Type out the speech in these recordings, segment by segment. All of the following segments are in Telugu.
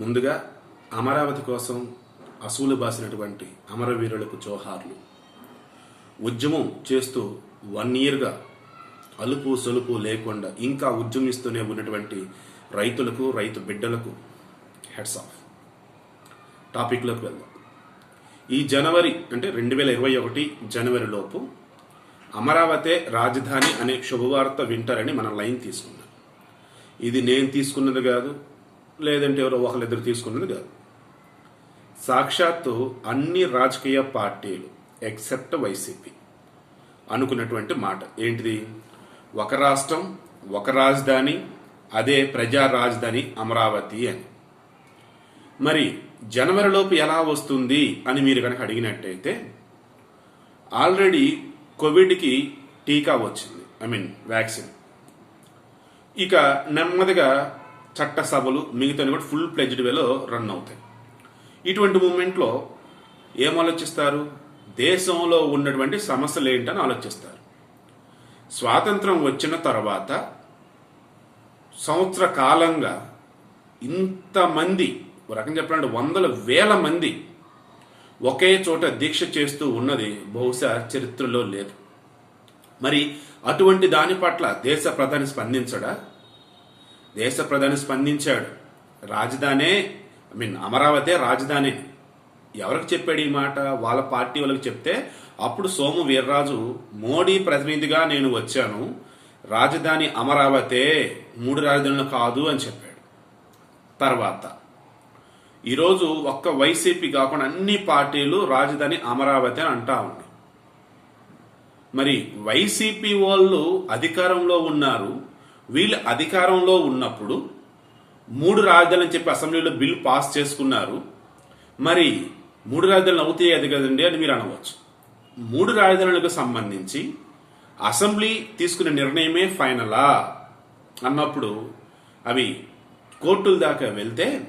ముందుగా అమరావతి కోసం అసూలు బాసినటువంటి అమరవీరులకు జోహార్లు. ఉద్యమం చేస్తూ వన్ ఇయర్గా అలుపు సొలుపు లేకుండా ఇంకా ఉద్యమిస్తూనే ఉన్నటువంటి రైతులకు రైతు బిడ్డలకు హెడ్స్ ఆఫ్ టాపిక్లోకి వెళ్దాం. ఈ జనవరి అంటే రెండు వేల ఇరవై ఒకటి జనవరిలోపు అమరావతే రాజధాని అనే శుభవార్త వింటారని మనం లైన్ తీసుకున్నాం. ఇది నేను తీసుకున్నది కాదు లేదంటే ఎవరో ఒకరిద్దరు తీసుకున్నది కాదు. సాక్షాత్తు అన్ని రాజకీయ పార్టీలు ఎక్సెప్ట్ వైసీపీ అనుకున్నటువంటి మాట. ఏంటిది? ఒక రాష్ట్రం ఒక రాజధాని అదే ప్రజా రాజధాని అమరావతి అని. మరి జనవరిలోపు ఎలా వస్తుంది అని మీరు కనుక అడిగినట్టయితే ఆల్రెడీ కోవిడ్కి టీకా వచ్చింది. ఐ మీన్ వ్యాక్సిన్ ఇక నెమ్మదిగా చట్టసభలు మిగతా కూడా ఫుల్ ప్లెజ్డ్ వేలో రన్ అవుతాయి. ఇటువంటి మూమెంట్లో ఏం ఆలోచిస్తారు? దేశంలో ఉన్నటువంటి సమస్యలు ఏంటని ఆలోచిస్తారు. స్వాతంత్రం వచ్చిన తర్వాత సంవత్సర కాలంగా ఇంతమంది ఒక రకం చెప్పాలంటే వందల వేల మంది ఒకే చోట దీక్ష చేస్తూ ఉన్నది బహుశా చరిత్రలో లేదు. మరి అటువంటి దాని పట్ల దేశ ప్రధాని స్పందించడా? దేశ ప్రధాని స్పందించాడు. రాజధానే ఐ మీన్ అమరావతి రాజధాని. ఎవరికి చెప్పాడు ఈ మాట? వాళ్ళ పార్టీ వాళ్ళకి చెప్తే అప్పుడు సోము వీర్రాజు మోడీ ప్రతినిధిగా నేను వచ్చాను. రాజధాని అమరావతే మూడు రాజధానులు కాదు అని చెప్పాడు. తర్వాత ఈరోజు ఒక్క వైసీపీ కాకుండా అన్ని పార్టీలు రాజధాని అమరావతి అని అంటా ఉన్నాయి మరి వైసీపీ వాళ్ళు అధికారంలో ఉన్నారు. వీళ్ళు అధికారంలో ఉన్నప్పుడు మూడు రాజధానులు చెప్పి అసెంబ్లీలో బిల్ పాస్ చేసుకున్నారు. మరి మూడు రాజధానులు అవుతాయి అది కదండి అని మీరు అనవచ్చు. మూడు రాజధానులకు సంబంధించి అసెంబ్లీ తీసుకునే నిర్ణయమే ఫైనలా? అన్నప్పుడు అవి కోర్టుల దాకా వెళ్తే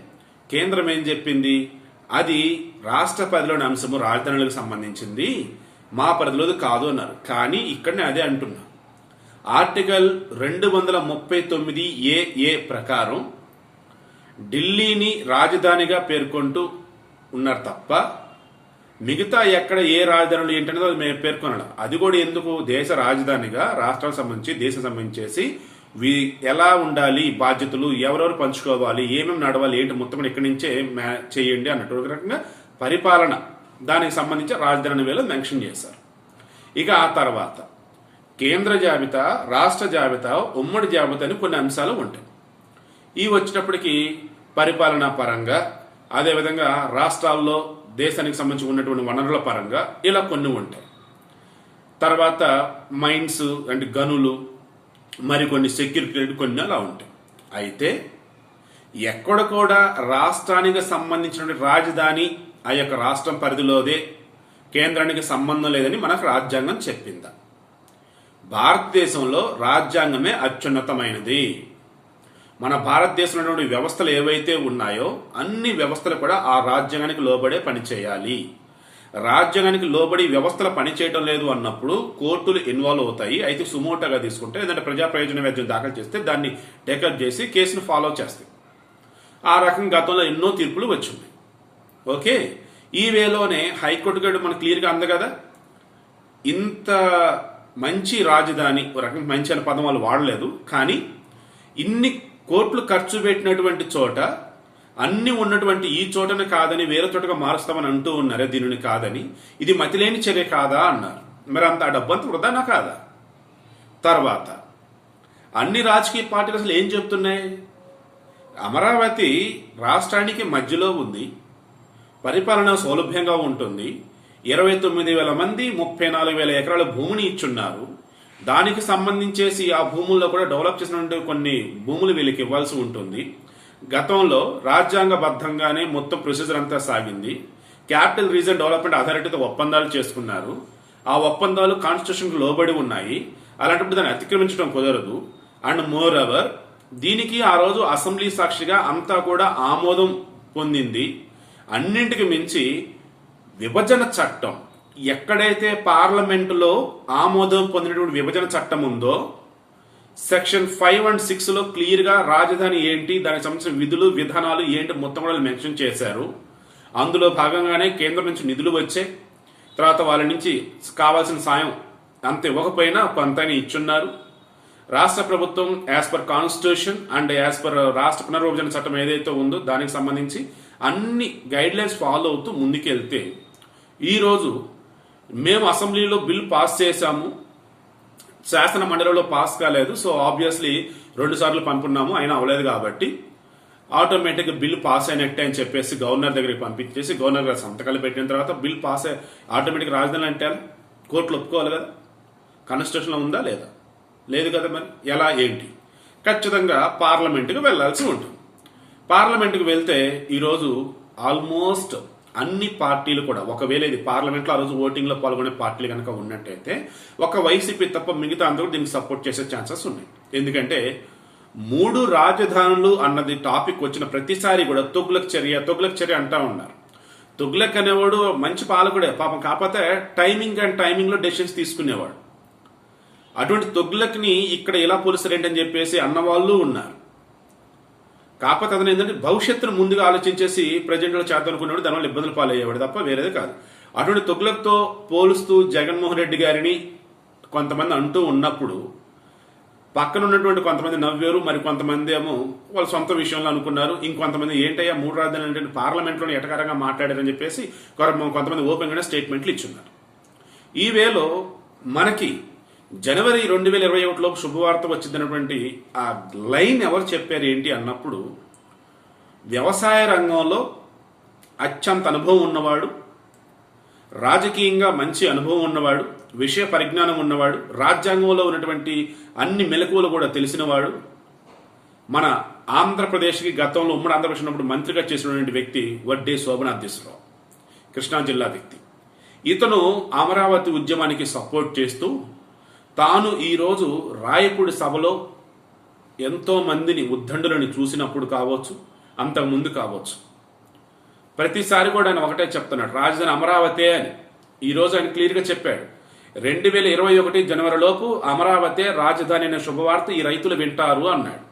కేంద్రం ఏం చెప్పింది? అది రాష్ట్ర పరిధిలోని అంశము రాజధానులకు సంబంధించింది. మా పరిధిలోది కాదు అన్నారు. కానీ ఇక్కడనే అదే అంటున్నా. ఆర్టికల్ రెండు వందల ముప్పై తొమ్మిది ఏఏ ప్రకారం ఢిల్లీని రాజధానిగా పేర్కొంటూ ఉన్నారు తప్ప మిగతా ఎక్కడ ఏ రాజధానులు ఏంటనేది అది మేము పేర్కొనడం. అది కూడా ఎందుకు దేశ రాజధానిగా రాష్ట్రాలకు సంబంధించి దేశం సంబంధించేసి వీ ఎలా ఉండాలి బాధ్యతలు ఎవరెవరు పంచుకోవాలి ఏమేమి నడవాలి ఏంటి మొత్తం ఇక్కడి నుంచే మ్యా చేయండి అన్నట్టు రకంగా పరిపాలన దానికి సంబంధించి రాజధాని వేలో మెన్షన్ చేశారు. ఇక ఆ తర్వాత కేంద్ర జాబితా రాష్ట్ర జాబితా ఉమ్మడి జాబితా అని కొన్ని అంశాలు ఉంటాయి. ఈ వచ్చినప్పటికీ పరిపాలనా పరంగా అదేవిధంగా రాష్ట్రాల్లో దేశానికి సంబంధించి ఉన్నటువంటి వనరుల పరంగా ఇలా కొన్ని ఉంటాయి. తర్వాత మైన్స్ అంటే గనులు మరికొన్ని సెక్యూరిటీ కొన్ని అలా ఉంటాయి. అయితే ఎక్కడ కూడా రాష్ట్రానికి సంబంధించిన రాజధాని ఆ యొక్క రాష్ట్రం పరిధిలోదే కేంద్రానికి సంబంధం లేదని మనకు రాజ్యాంగం చెప్పిందా? భారతదేశంలో రాజ్యాంగమే అత్యున్నతమైనది. మన భారతదేశంలో వ్యవస్థలు ఏవైతే ఉన్నాయో అన్ని వ్యవస్థలు కూడా ఆ రాజ్యాంగానికి లోబడే పనిచేయాలి రాజ్యాంగానికి లోబడి వ్యవస్థలు పనిచేయడం లేదు అన్నప్పుడు కోర్టులు ఇన్వాల్వ్ అవుతాయి. అయితే సుమోటోగా తీసుకుంటే లేదంటే ప్రజా ప్రయోజన వ్యాజ్యం దాఖలు చేస్తే దాన్ని టేకప్ చేసి కేసును ఫాలో చేస్తాయి. ఆ రకంగా గతంలో ఎన్నో తీర్పులు వచ్చింది. ఓకే? ఈ వేలోనే హైకోర్టు గడు మనకు క్లియర్గా అంది కదా? ఇంత మంచి రాజధాని ఒక రకంగా మంచి అనే పదం వాళ్ళు వాడలేదు. కానీ ఇన్ని కోట్లు ఖర్చు పెట్టినటువంటి చోట అన్ని ఉన్నటువంటి ఈ చోటను కాదని వేరే చోటగా మారుస్తామని అంటూ ఉన్నారే దీనిని కాదని ఇది మతిలేని చర్య కాదా అన్నారు. మరి అంత ఆ డబ్బంతా వృధానా కాదా? తర్వాత అన్ని రాజకీయ పార్టీలు అసలు ఏం చెప్తున్నాయి? అమరావతి రాష్ట్రానికి మధ్యలో ఉంది పరిపాలన సౌలభ్యంగా ఉంటుంది ఇరవై తొమ్మిది వేల మంది ముప్పై నాలుగు వేల ఎకరాల భూమిని ఇచ్చున్నారు. దానికి సంబంధించేసి ఆ భూముల్లో కూడా డెవలప్ చేసినటువంటి కొన్ని భూములు వీళ్ళకి ఇవ్వాల్సి ఉంటుంది. గతంలో రాజ్యాంగబద్ధంగానే మొత్తం ప్రొసీజర్ అంతా సాగింది. క్యాపిటల్ రీజన్ డెవలప్మెంట్ అథారిటీతో ఒప్పందాలు చేసుకున్నారు. ఆ ఒప్పందాలు కాన్స్టిట్యూషన్కి లోబడి ఉన్నాయి. అలాంటప్పుడు దాన్ని అతిక్రమించడం కుదరదు. అండ్ మోర్ ఎవర్ దీనికి ఆ రోజు అసెంబ్లీ సాక్షిగా అంతా కూడా ఆమోదం పొందింది. అన్నింటికి మించి విభజన చట్టం. ఎక్కడైతే పార్లమెంటులో ఆమోదం పొందినటువంటి విభజన చట్టం ఉందో సెక్షన్ ఫైవ్ అండ్ సిక్స్లో క్లియర్గా రాజధాని ఏంటి దానికి సంబంధించిన విధులు విధానాలు ఏంటి మొత్తం కూడా మెన్షన్ చేశారు. అందులో భాగంగానే కేంద్రం నుంచి నిధులు వచ్చాయి. తర్వాత వాళ్ళ నుంచి కావాల్సిన సాయం అంత ఇవ్వకపోయినా కొంతైనా ఇచ్చున్నారు. రాష్ట్ర ప్రభుత్వం as per constitution and as per రాష్ట్ర పునర్విభజన చట్టం ఏదైతే ఉందో దానికి సంబంధించి అన్ని గైడ్లైన్స్ ఫాలో అవుతూ ముందుకెళ్తే ఈరోజు మేము అసెంబ్లీలో బిల్ పాస్ చేశాము. శాసన మండలిలో పాస్ కాలేదు. సో ఆబ్వియస్లీ రెండు సార్లు పంపున్నాము అయినా అవ్వలేదు కాబట్టి ఆటోమేటిక్ బిల్ పాస్ అయినట్టే అని చెప్పేసి గవర్నర్ దగ్గరికి పంపించేసి గవర్నర్ గారు సంతకాలు పెట్టిన తర్వాత బిల్ పాస్ ఆటోమేటిక్ రాజధాని అంటే కోర్టులు ఒప్పుకోవాలి కదా? కాన్స్టిట్యూషన్లో ఉందా లేదా? లేదు కదా మరి. ఎలా ఏంటి? ఖచ్చితంగా పార్లమెంటుకు వెళ్ళాల్సి ఉంటుంది. పార్లమెంటుకు వెళ్తే ఈరోజు ఆల్మోస్ట్ అన్ని పార్టీలు కూడా ఒకవేళ ఇది పార్లమెంట్లో ఆ రోజు ఓటింగ్లో పాల్గొనే పార్టీలు కనుక ఉన్నట్టయితే ఒక వైసీపీ తప్ప మిగతా అందరూ దీనికి సపోర్ట్ చేసే ఛాన్సెస్ ఉన్నాయి. ఎందుకంటే మూడు రాజధానులు అన్నది టాపిక్ వచ్చిన ప్రతిసారి కూడా తొగ్లక్ చర్య తొగ్లక్ చర్య అంటా ఉన్నారు. తుగ్లక్ అనేవాడు మంచి పాలకుడే పాపం కాకపోతే టైమింగ్ అండ్ టైమింగ్లో డెసిషన్స్ తీసుకునేవాడు. అటువంటి తొగ్లక్ని ఇక్కడ ఎలా పోలుస్తారేంటని చెప్పేసి అన్నవాళ్ళు ఉన్నారు. కాకపోతే అతను ఏంటంటే భవిష్యత్తును ముందుగా ఆలోచించేసి ప్రజెంట్లో చేద్దామనుకున్నాడు దానివల్ల ఇబ్బందులు పాలయ్యేవాడు తప్ప వేరేది కాదు. అటువంటి తొగ్లక్తో పోలుస్తూ జగన్మోహన్ రెడ్డి గారిని కొంతమంది అంటూ ఉన్నప్పుడు పక్కన ఉన్నటువంటి కొంతమంది నవ్వారు మరి కొంతమంది ఏమో వాళ్ళ సొంత విషయంలో అనుకున్నారు ఇంకొంతమంది ఏంటయ్యా మూడు రాజధానులు అంటే పార్లమెంట్లో ఎటకారంగా మాట్లాడారని చెప్పేసి కొంతమంది ఓపెన్గానే స్టేట్మెంట్లు ఇచ్చున్నారు. ఈ వేలో మనకి జనవరి రెండు వేల ఇరవై ఒకటిలో శుభవార్త వచ్చిందన్నటువంటి ఆ లైన్ ఎవరు చెప్పారు ఏంటి అన్నప్పుడు వ్యవసాయ రంగంలో అత్యంత అనుభవం ఉన్నవాడు రాజకీయంగా మంచి అనుభవం ఉన్నవాడు విషయ పరిజ్ఞానం ఉన్నవాడు రాజ్యాంగంలో ఉన్నటువంటి అన్ని మెలకువలు కూడా తెలిసినవాడు మన ఆంధ్రప్రదేశ్కి గతంలో ఉమ్మడి ఆంధ్రప్రదేశ్ ఉన్నప్పుడు మంత్రిగా చేసినటువంటి వ్యక్తి వడ్డే శోభనాథేశ్వరరావు కృష్ణా జిల్లా వ్యక్తి. ఇతను అమరావతి ఉద్యమానికి సపోర్ట్ చేస్తూ తాను ఈరోజు రాయకుడి సభలో ఎంతో మందిని ఉద్దండులను చూసినప్పుడు కావచ్చు అంతకుముందు కావచ్చు. ప్రతిసారి కూడా ఆయన ఒకటే చెప్తున్నాడు రాజధాని అమరావతే అని. ఈరోజు ఆయన క్లియర్గా చెప్పాడు రెండు వేల ఇరవై ఒకటి జనవరిలోపు అమరావతి అమరావతే రాజధాని అనే శుభవార్త ఈ రైతులు వింటారు అన్నాడు.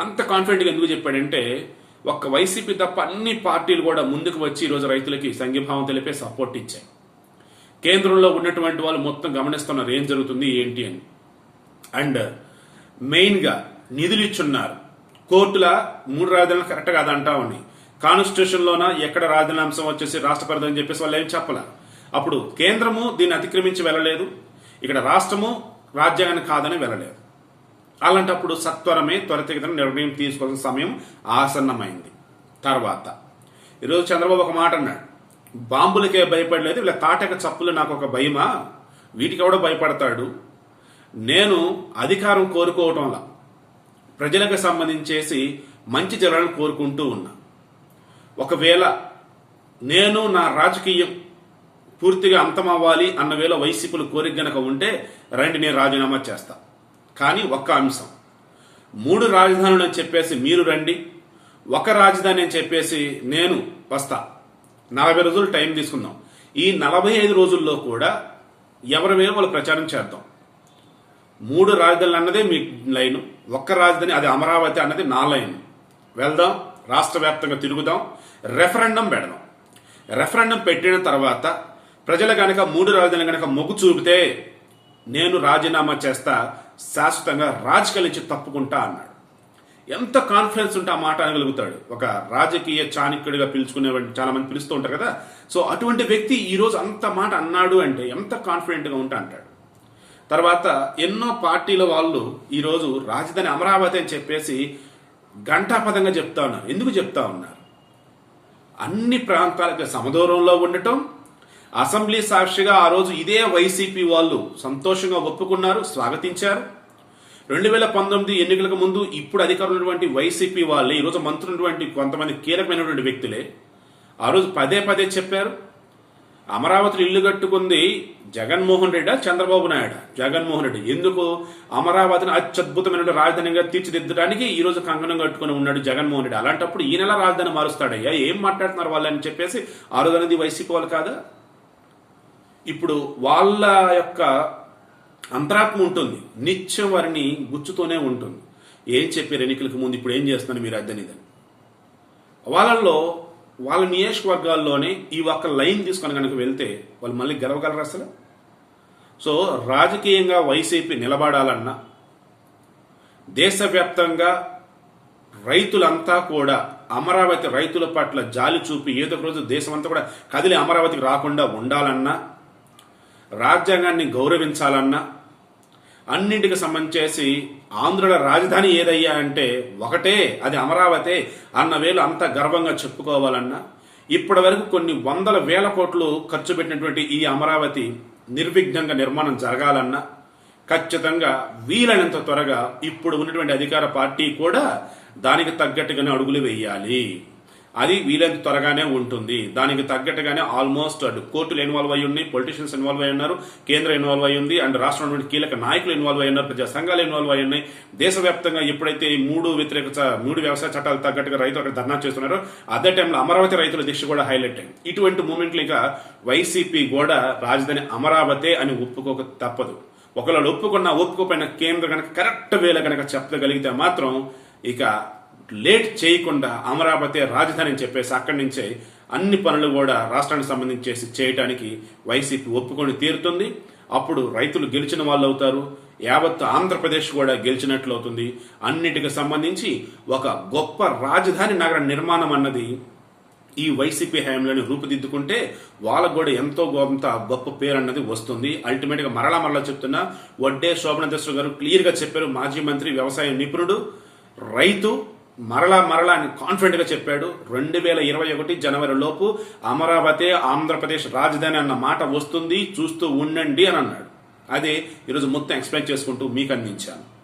అంత కాన్ఫిడెంట్గా ఎందుకు చెప్పాడంటే ఒక్క వైసీపీ తప్ప అన్ని పార్టీలు కూడా ముందుకు వచ్చి ఈరోజు రైతులకి సంఘీభావం తెలిపే సపోర్ట్ ఇచ్చాయి. కేంద్రంలో ఉన్నటువంటి వాళ్ళు మొత్తం గమనిస్తున్నారు ఏం జరుగుతుంది ఏంటి అని. అండ్ మెయిన్గా నిధులు ఇచ్చున్నారు కోర్టుల మూడు రాజధానులు కరెక్ట్ కాదు అంటా ఉన్నాయి కాన్స్టిట్యూషన్లోన ఎక్కడ రాజధాని అంశం వచ్చేసి రాష్ట్ర పరిధి అని చెప్పేసి వాళ్ళు ఏం చెప్పాల. అప్పుడు కేంద్రము దీన్ని అతిక్రమించి వెళ్ళలేదు. ఇక్కడ రాష్ట్రము రాజ్యాంగాన్ని కాదని వెళ్ళలేదు. అలాంటప్పుడు సత్వరమే త్వరితగతిన నిర్ణయం తీసుకోవాల్సిన సమయం ఆసన్నమైంది. తర్వాత ఈరోజు చంద్రబాబు ఒక మాట అన్నాడు. బాంబులకే భయపడలేదు వీళ్ళ తాటక చప్పులు నాకు ఒక భయమా? వీటికి ఎవడో భయపడతాడు. నేను అధికారం కోరుకోవటంలా ప్రజలకు సంబంధించేసి మంచి జరగాలని కోరుకుంటూ ఉన్నా. ఒకవేళ నేను నా రాజకీయం పూర్తిగా అంతమవ్వాలి అన్న వేళ వైసీపీలు కోరిక గనక ఉంటే రండి నేను రాజీనామా చేస్తా. కానీ ఒక్క అంశం. మూడు రాజధానులు అని చెప్పేసి మీరు రండి ఒక రాజధాని అని చెప్పేసి నేను వస్తా. నలభై రోజులు టైం తీసుకుందాం. ఈ నలభై ఐదు రోజుల్లో కూడా ఎవరి మీద వాళ్ళు ప్రచారం చేద్దాం. మూడు రాజధానులు అన్నదే మీ లైను ఒక్క రాజధాని అది అమరావతి అన్నది నా లైన్. వెళ్దాం రాష్ట్ర వ్యాప్తంగా తిరుగుదాం రెఫరెండం పెడదాం. రెఫరెండం పెట్టిన తర్వాత ప్రజలు కనుక మూడు రాజధానులు కనుక మొగ్గు చూపితే నేను రాజీనామా చేస్తా శాశ్వతంగా రాజకీయాల నుంచి తప్పుకుంటా అన్నాడు. ఎంత కాన్ఫిడెన్స్ ఉంటే ఆ మాట అనగలుగుతాడు. ఒక రాజకీయ చాణక్యుడిగా పిలుచుకునేవాడిని చాలా మంది పిలుస్తూ ఉంటారు కదా. సో అటువంటి వ్యక్తి ఈరోజు అంత మాట అన్నాడు అంటే ఎంత కాన్ఫిడెంట్గా ఉంటా అంటాడు. తర్వాత ఎన్నో పార్టీల వాళ్ళు ఈరోజు రాజధాని అమరావతి అని చెప్పేసి ఘంటాపదంగా చెప్తా ఉన్నారు. ఎందుకు చెప్తా ఉన్నారు? అన్ని ప్రాంతాలకు సమదూరంలో ఉండటం అసెంబ్లీ సాక్షిగా ఆ రోజు ఇదే వైసీపీ వాళ్ళు సంతోషంగా ఒప్పుకున్నారు స్వాగతించారు. రెండు వేల పంతొమ్మిది ఎన్నికలకు ముందు ఇప్పుడు అధికారులు ఉన్నటువంటి వైసీపీ వాళ్ళే ఈరోజు మంత్రులు ఉన్నటువంటి కొంతమంది కీలకమైనటువంటి వ్యక్తులే. ఆ రోజు పదే పదే చెప్పారు అమరావతిలో ఇల్లు కట్టుకుంది జగన్మోహన్ రెడ్డి చంద్రబాబు నాయుడు. జగన్మోహన్ రెడ్డి ఎందుకు అమరావతిని అత్యద్భుతమైన రాజధానిగా తీర్చిదిద్దడానికి ఈ రోజు కంకణం కట్టుకుని ఉన్నాడు జగన్మోహన్ రెడ్డి. అలాంటప్పుడు ఈ నెల రాజధాని మారుస్తాడయ్యా? ఏం మాట్లాడుతున్నారు వాళ్ళని చెప్పేసి ఆ రోజు అనేది వైసీపీ వాళ్ళు కాదా? ఇప్పుడు వాళ్ళ యొక్క అంతరాత్మ ఉంటుంది. నిత్యం వారిని గుచ్చుతూనే ఉంటుంది. ఏం చెప్పారు ఎన్నికలకు ముందు ఇప్పుడు ఏం చేస్తున్నారు మీరు అద్దనిదని వాళ్ళల్లో వాళ్ళ నియోజకవర్గాల్లోనే ఈ ఒక్క లైన్ తీసుకొని కనుక వెళ్తే వాళ్ళు మళ్ళీ గెలవగలరు అసలు? సో రాజకీయంగా వైసీపీ నిలబడాలన్నా దేశవ్యాప్తంగా రైతులంతా కూడా అమరావతి రైతుల పట్ల జాలి చూపి ఏదో ఒక రోజు దేశమంతా కూడా కదిలి అమరావతికి రాకుండా ఉండాలన్నా రాజ్యాంగాన్ని గౌరవించాలన్నా అన్నింటికి సంబంధించేసి ఆంధ్రుల రాజధాని ఏదయ్యా అంటే ఒకటే అది అమరావతే అన్న వేలు అంత గర్వంగా చెప్పుకోవాలన్నా ఇప్పటి వరకు కొన్ని వందల వేల కోట్లు ఖర్చు పెట్టినటువంటి ఈ అమరావతి నిర్విఘ్నంగా నిర్మాణం జరగాలన్నా ఖచ్చితంగా వీలైనంత త్వరగా ఇప్పుడు ఉన్నటువంటి అధికార పార్టీ కూడా దానికి తగ్గట్టుగానే అడుగులు వేయాలి. అది వీలైనంత త్వరగానే ఉంటుంది. దానికి తగ్గట్టుగానే ఆల్మోస్ట్ అటు కోర్టులు ఇన్వాల్వ్ అయ్యి ఉన్నాయి పొలిటీషియన్స్ ఇన్వాల్వ్ అయి ఉన్నారు కేంద్రం ఇన్వాల్వ్ అయ్యి ఉంది అండ్ రాష్ట్రంలో కీలక నాయకులు ఇన్వాల్వ్ అయి ఉన్నారు ప్రజా సంఘాలు ఇన్వాల్వ్ అయి ఉన్నాయి. దేశవ్యాప్తంగా ఎప్పుడైతే ఈ మూడు వ్యతిరేక చ- మూడు వ్యవసాయ చట్టాలు తగ్గట్టుగా రైతులు అక్కడ ధర్నా చేస్తున్నారో అదే టైంలో అమరావతి రైతుల దీక్ష కూడా హైలైట్ అయింది. ఇటువంటి మూమెంట్లు ఇక వైసీపీ కూడా రాజధాని అమరావతే అని ఒప్పుకోక తప్పదు. ఒకవేళ ఒప్పుకున్న ఒప్పుకోపోయిన కేంద్రం కనుక కరెక్ట్ వేలో కనుక చెప్పగలిగితే మాత్రం ఇక లేట్ చేయకుండా అమరావతి రాజధాని అని చెప్పేసి అక్కడి నుంచే అన్ని పనులు కూడా రాష్ట్రానికి సంబంధించేసి చేయటానికి వైసీపీ ఒప్పుకొని తీరుతుంది. అప్పుడు రైతులు గెలిచిన వాళ్ళు అవుతారు. యావత్ ఆంధ్రప్రదేశ్ కూడా గెలిచినట్లు అవుతుంది. అన్నిటికి సంబంధించి ఒక గొప్ప రాజధాని నగర నిర్మాణం అన్నది ఈ వైసీపీ హయాంలోని రూపుదిద్దుకుంటే వాళ్ళకు కూడా ఎంతో కొంత గొప్ప పేరు అన్నది వస్తుంది. అల్టిమేట్గా మరలా మరలా చెప్తున్నా వడ్డే శోభనదేశ్వర గారు క్లియర్గా చెప్పారు. మాజీ మంత్రి వ్యవసాయ నిపుణుడు రైతు మరలా మరలా అని కాన్ఫిడెంట్గా చెప్పాడు. రెండు వేల ఇరవై ఒకటి జనవరి లోపు అమరావతి ఆంధ్రప్రదేశ్ రాజధాని అన్న మాట వస్తుంది చూస్తూ ఉండండి అని అన్నాడు. అదే ఈరోజు మొత్తం ఎక్స్ప్లెయిన్ చేసుకుంటూ మీకు అందించాను.